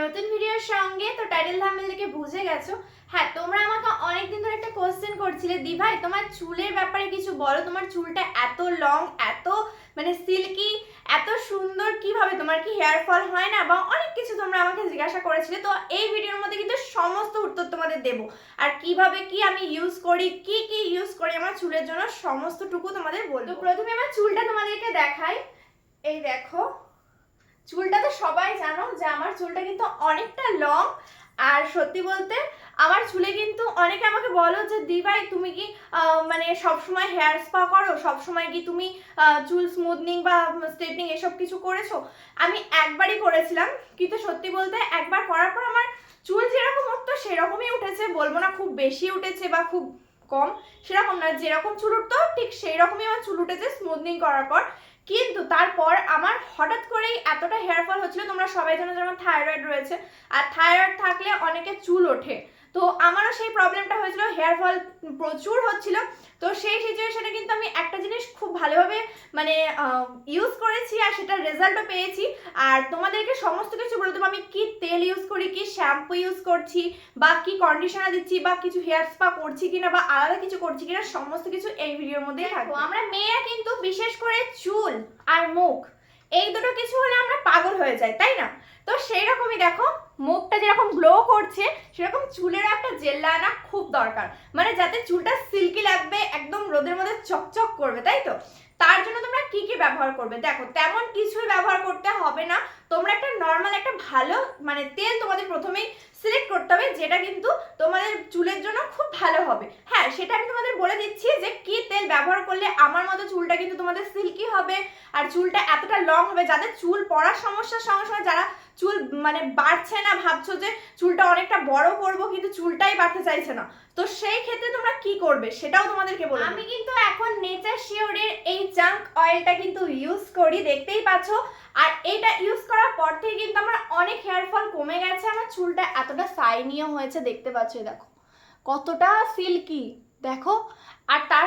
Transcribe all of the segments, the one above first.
নতুন ভিডিওর সঙ্গে তো টাইটেল থাম্বনেল দেখে বুঝে গেছো। হ্যাঁ তোমরা আমাকে অনেকদিন ধরে একটা কোশ্চেন করছিলে, দি ভাই, তোমার চুলের ব্যাপারে কিছু বলো, তোমার চুলটা এত লং এত মানে সিল্কি এত সুন্দর, কীভাবে তোমার কি হেয়ার ফল হয় না? বা অনেক কিছু তোমরা আমাকে জিজ্ঞাসা করেছিলে, তো এই ভিডিওর মধ্যে কিন্তু সমস্ত উত্তর তোমাদের দেবো। আর কীভাবে কি আমি ইউজ করি, কি কি ইউজ করি, আমার চুলের জন্য সমস্তটুকু তোমাদের বলব। প্রথমে আমার চুলটা তোমাদেরকে দেখাই। এই দেখো চুলটা তো সবাই জানো যে আমার চুলটা কিন্তু অনেকটা লং আর সত্যি বলতে আমার চুলে কিন্তু অনেকে আমাকে বলো যে, দি ভাই, তুমি কি মানে সবসময় হেয়ার স্পা করো? সবসময় কি তুমি চুল স্মুথনিং বা স্ট্রেটনিং এসব কিছু করেছ? আমি একবারই করেছিলাম, কিন্তু সত্যি বলতে একবার করার পর আমার চুল যেরকম উঠতো সেরকমই উঠেছে, বলব না খুব বেশি উঠেছে বা খুব কম, সেরকম না যেরকম চুল উঠতো ঠিক সেই রকমই আমার চুল উঠেছে স্মুথনিং করার পর। কিন্তু তারপর আমার হঠাৎ করেই এতটা হেয়ার ফল হচ্ছিল, তোমরা সবাই জানো যেমন থাইরয়েড রয়েছে। আর থাইরয়েড থাকলে অনেকে চুল ওঠে। তো আমারও সেই প্রবলেমটা হয়েছিল হেয়ার ফল প্রচুর হচ্ছিল। তো সেই সিচুয়েশনে কিন্তু আমি একটা জিনিস খুব ভালোভাবে মানে ইউজ করেছি আর সেটার রেজাল্টও পেয়েছি। আর তোমাদেরকে সমস্ত কিছু বলে দেবো আমি কি তেল ইউজ করি কি শ্যাম্পু ইউজ করছি বা কি কন্ডিশনার দিচ্ছি বা কিছু হেয়ার স্পা করছি কিনা বা আলাদা কিছু করছি কিনা সমস্ত কিছু এই ভিডিওর মধ্যেই থাকব। আমরা মেয়েরা কিন্তু বিশেষ করে চুল আর মুখ এই দুটো কিছু হলে আমরা পাগল হয়ে যাই তাই না? তো সেই রকমই দেখো, মুখটা যেরকম গ্লো করছে, সেরকম চুলের একটা জেল লাগানো খুব দরকার। মানে যাতে চুলটা সিল্কি লাগবে, একদম রোদের মধ্যে চকচক করবে, তাই তো? তার জন্য তোমরা কি কি ব্যবহার করবে? দেখো, তেমন কিছুই ব্যবহার করতে হবে না। তোমরা একটা নর্মাল একটা ভালো মানে তেল তোমাদের প্রথমেই সিলেক্ট করতে হবে, যেটা কিন্তু তোমাদের চুলের জন্য খুব ভালো হবে। হ্যাঁ সেটা আমি তোমাদের বলে দিচ্ছি যে কি তেল ব্যবহার করলে আমার মতো চুলটা কিন্তু তোমাদের সিল্কি হবে, আর চুলটা এতটা লং হবে যাদের চুল পড়ার সমস্যার সঙ্গে সঙ্গে যারা চুল মানে বাড়ছে না ভাবছ যে চুলটা অনেকটা বড় করব কিন্তু চুলটাই বাড়তে চাইছে না। তো সেই ক্ষেত্রে তোমরা কি করবে? সেটাও তোমাদেরকে বলব আমি কিন্তু এখন নেচার শিওরের এই জাঙ্ক অয়েলটা কিন্তু ইউজ করি দেখতেই পাচ্ছো। আর এটা ইউজ করার পর থেকে কিন্তু আমার অনেক হেয়ার ফল কমে গেছে। আমার চুলটা এতটা সাইনিও হয়েছে দেখতে পাচ্ছ দেখো। কতটা সিল্কি দেখো। আর তার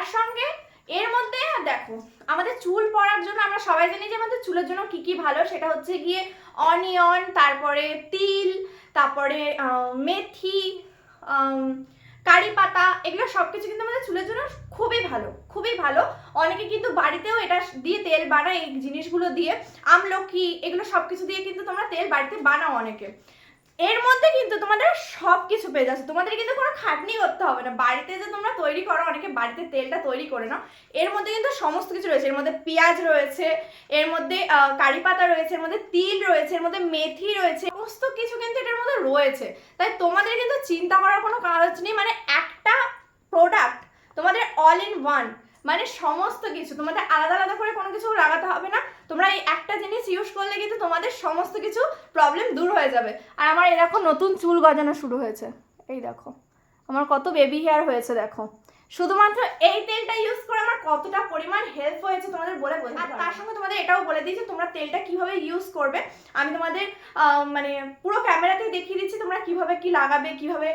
দেখো, আমাদের চুল পড়ার জন্য আমরা সবাই জানি যে আমাদের চুলের জন্য কি কি ভালো, সেটা হচ্ছে গিয়ে অনিয়ন তারপরে তিল, তারপরে মেথি কারি পাতা, এগুলো সব কিছু কিন্তু আমাদের চুলের জন্য খুবই ভালো খুবই ভালো। অনেকে কিন্তু বাড়িতেও এটা দিয়ে তেল বানায় এই জিনিসগুলো দিয়ে। আমলকি, এগুলো সব কিছু দিয়ে কিন্তু তোমরা তেল বাড়িতে বানাও অনেকে। এর মধ্যে কিন্তু তোমাদের সব কিছু পেয়ে যাচ্ছে। তোমাদের কিন্তু কোনো খাটনি করতে হবে না। বাড়িতে যে তোমরা তৈরি করো, অনেকে বাড়িতে তেলটা তৈরি করে নাও। এর মধ্যে কিন্তু সমস্ত কিছু রয়েছে। এর মধ্যে পেঁয়াজ রয়েছে, এর মধ্যে কারি পাতা রয়েছে, এর মধ্যে তিল রয়েছে, এর মধ্যে মেথি রয়েছে, সমস্ত কিছু কিন্তু এটার মধ্যে রয়েছে। তাই তোমাদের কিন্তু চিন্তা করার কোনো কাজ নেই। মানে একটা প্রোডাক্ট তোমাদের অল ইন ওয়ান মানে সমস্ত কিছু, তোমাদের আলাদা আলাদা করে কোনো কিছু লাগাতে হবে না। তোমরা এই একটা জিনিস ইউজ করলে কিন্তু তোমাদের সমস্ত কিছু প্রবলেম দূর হয়ে যাবে। আর আমার এরকম নতুন চুল গজানো শুরু হয়েছে। এই দেখো আমার কত বেবি হেয়ার হয়েছে দেখো। শুধুমাত্র এই তেলটা ইউজ করে আমার কতটা পরিমাণ হেল্প হয়েছে তোমাদের বলে বলতে আর তার সঙ্গে তোমাদের এটাও বলে দিই যে তোমরা তেলটা কীভাবে ইউজ করবে। আমি তোমাদের মানে পুরো ক্যামেরাতেই দেখিয়ে দিচ্ছি তোমরা কীভাবে কি লাগাবে কীভাবে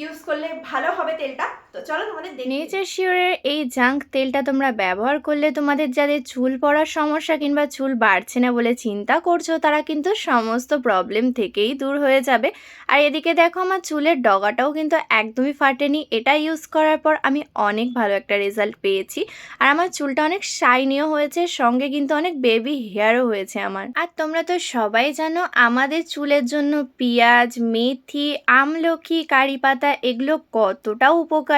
ইউজ করলে ভালো হবে তেলটা। তো চলো তোমাদের নেচার শিওরের এই জাঙ্ক তেলটা তোমরা ব্যবহার করলে তোমাদের যাদের চুল পড়ার সমস্যা কিংবা চুল বাড়ছে না বলে চিন্তা করছ, তারা কিন্তু সমস্ত প্রবলেম থেকেই দূর হয়ে যাবে। আর এদিকে দেখো আমার চুলের ডগাটাও কিন্তু একদমই ফাটেনি, এটা ইউজ করার পর আমি অনেক ভালো একটা রেজাল্ট পেয়েছি। আর আমার চুলটা অনেক শাইনিও হয়েছে, সঙ্গে কিন্তু অনেক বেবি হেয়ারও হয়েছে আমার। আর তোমরা তো সবাই জানো, আমাদের চুলের জন্য পেঁয়াজ, মেথি আমলকি কারি পাতা এগুলো কতটা উপকারী।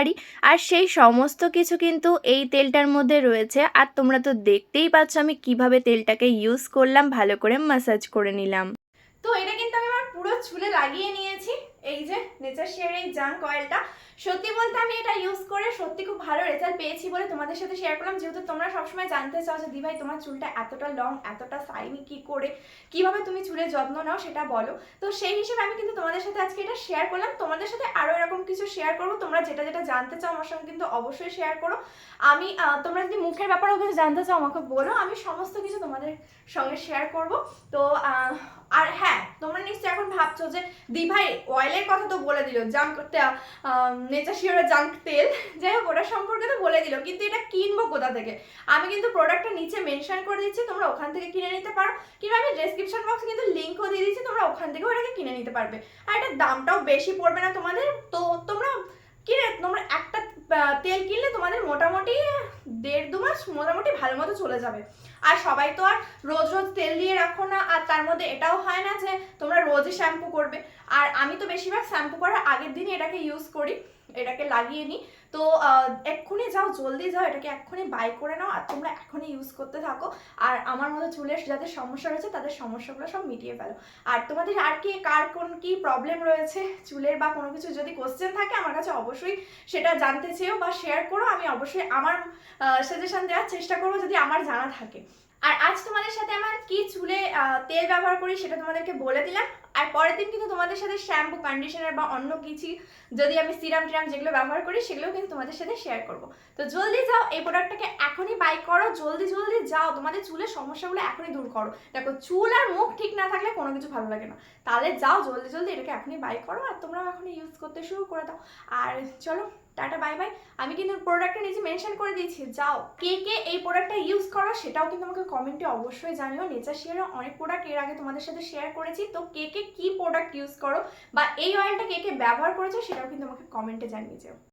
আর সেই সমস্ত কিছু কিন্তু এই তেলটার মধ্যে রয়েছে। আর তোমরা তো দেখতেই পাচ্ছ আমি কীভাবে তেলটাকে ইউজ করলাম, ভালো করে ম্যাসাজ করে নিলাম। তো এটা কিন্তু আমি পুরো চুলে লাগিয়ে নিয়েছি। এই যে নেচার শেয়ার এই জাঙ্ক অয়েলটা সত্যি বলতে আমি এটা ইউজ করে সত্যি খুব ভালো রেজাল্ট পেয়েছি বলে তোমাদের সাথে শেয়ার করলাম। যেহেতু তোমরা সবসময় জানতে চাও যে, দিভাই, তোমার চুলটা এতটা লং এতটা সাইনি কি করে, কীভাবে তুমি চুলের যত্ন নাও, সেটা বলো। তো সেই হিসেবে আমি কিন্তু তোমাদের সাথে আজকে এটা শেয়ার করলাম। তোমাদের সাথে আরও এরকম কিছু শেয়ার করব। তোমরা যেটা যেটা জানতে চাও আমার সঙ্গে কিন্তু অবশ্যই শেয়ার করো। আমি তোমরা যদি মুখের ব্যাপারেও কিছু জানতে চাও আমাকে বলো। আমি সমস্ত কিছু তোমাদের সঙ্গে শেয়ার করব। তো আর হ্যাঁ তোমরা নিশ্চয়ই ভাবছ যে, দি ভাই অয়েলের কথা তো বলে দিল জাঙ্ক নেচার শিওরের জাঙ্ক তেল। যাই হোক ওটা সম্পর্কে তো বলে দিল, কিন্তু এটা কিনবো কোথা থেকে? আমি কিন্তু প্রোডাক্টটা নিচে মেনশন করে দিচ্ছি, তোমরা ওখান থেকে কিনে নিতে পারো। কিংবা আমি ডেসক্রিপশন বক্সে কিন্তু লিঙ্কও দিয়ে দিচ্ছি, তোমরা ওখান থেকে ওটাকে কিনে নিতে পারবে। আর এটার দামটাও বেশি পড়বে না তোমাদের, তো তোমরা কিনে তোমরা একটা তেল কিনলে তোমাদের মোটামুটি দেড় দু মাস মোটামুটি ভালো মতো চলে যাবে। আর সবাই তো আর রোজ রোজ তেল দিয়ে রাখো না, আর তার মধ্যে এটাও হয় না যে তোমরা রোজই শ্যাম্পু করবে। আর আমি তো বেশিরভাগ শ্যাম্পু করার আগের দিনই এটাকে ইউজ করি, এটাকে লাগিয়ে নিই। তো এক্ষুনি যাও, জলদি যাও, এটাকে এক্ষুনি বাই করে নাও, আর তোমরা এখনই ইউজ করতে থাকো। আর আমার মতো চুলের যাদের সমস্যা রয়েছে, তাদের সমস্যাগুলো সব মিটিয়ে ফেলো। আর তোমাদের আর কি, কার কোন কি প্রবলেম রয়েছে, চুলের বা কোনো কিছু যদি কোশ্চেন থাকে, আমার কাছে অবশ্যই সেটা জানতে চেয়েও বা শেয়ার করো। আমি অবশ্যই আমার সাজেশন দেওয়ার চেষ্টা করব যদি আমার জানা থাকে। আর আজ তোমাদের সাথে আমার কি চুলে তেল ব্যবহার করি, সেটা তোমাদেরকে বলে দিলাম। আর পরের দিন কিন্তু তোমাদের সাথে শ্যাম্পু কন্ডিশনার বা অন্য কিছু যদি আমি সিরাম টিরাম যেগুলো ব্যবহার করি, সেগুলোও কিন্তু তোমাদের সাথে শেয়ার করব। তো জলদি যাও, এই প্রোডাক্টটাকে এখনই বাই করো, জলদি জলদি যাও। তোমাদের চুলের সমস্যাগুলো এখনই দূর করো। দেখো, চুল আর মুখ ঠিক না থাকলে কোনো কিছু ভালো লাগে না। তাহলে যাও, জলদি জলদি এটাকে এখনই বাই করো আর তোমরাও এখনই ইউজ করতে শুরু করে দাও। আর চলো, টাটা বাই বাই আমি কিন্তু প্রোডাক্টটা নিচে মেনশন করে দিয়েছি। যাও, কে কে এই প্রোডাক্টটা ইউজ করো, সেটাও কিন্তু আমাকে কমেন্টে অবশ্যই জানিও। নেচার শেয়ারে অনেক প্রোডাক্টের আগে তোমাদের সাথে শেয়ার করেছি। তো কে কে কি প্রোডাক্ট ইউজ করো বা এই অয়েলটা কে কে ব্যবহার করেছ সেটাও কিন্তু আমাকে কমেন্টে জানিয়ে যেও।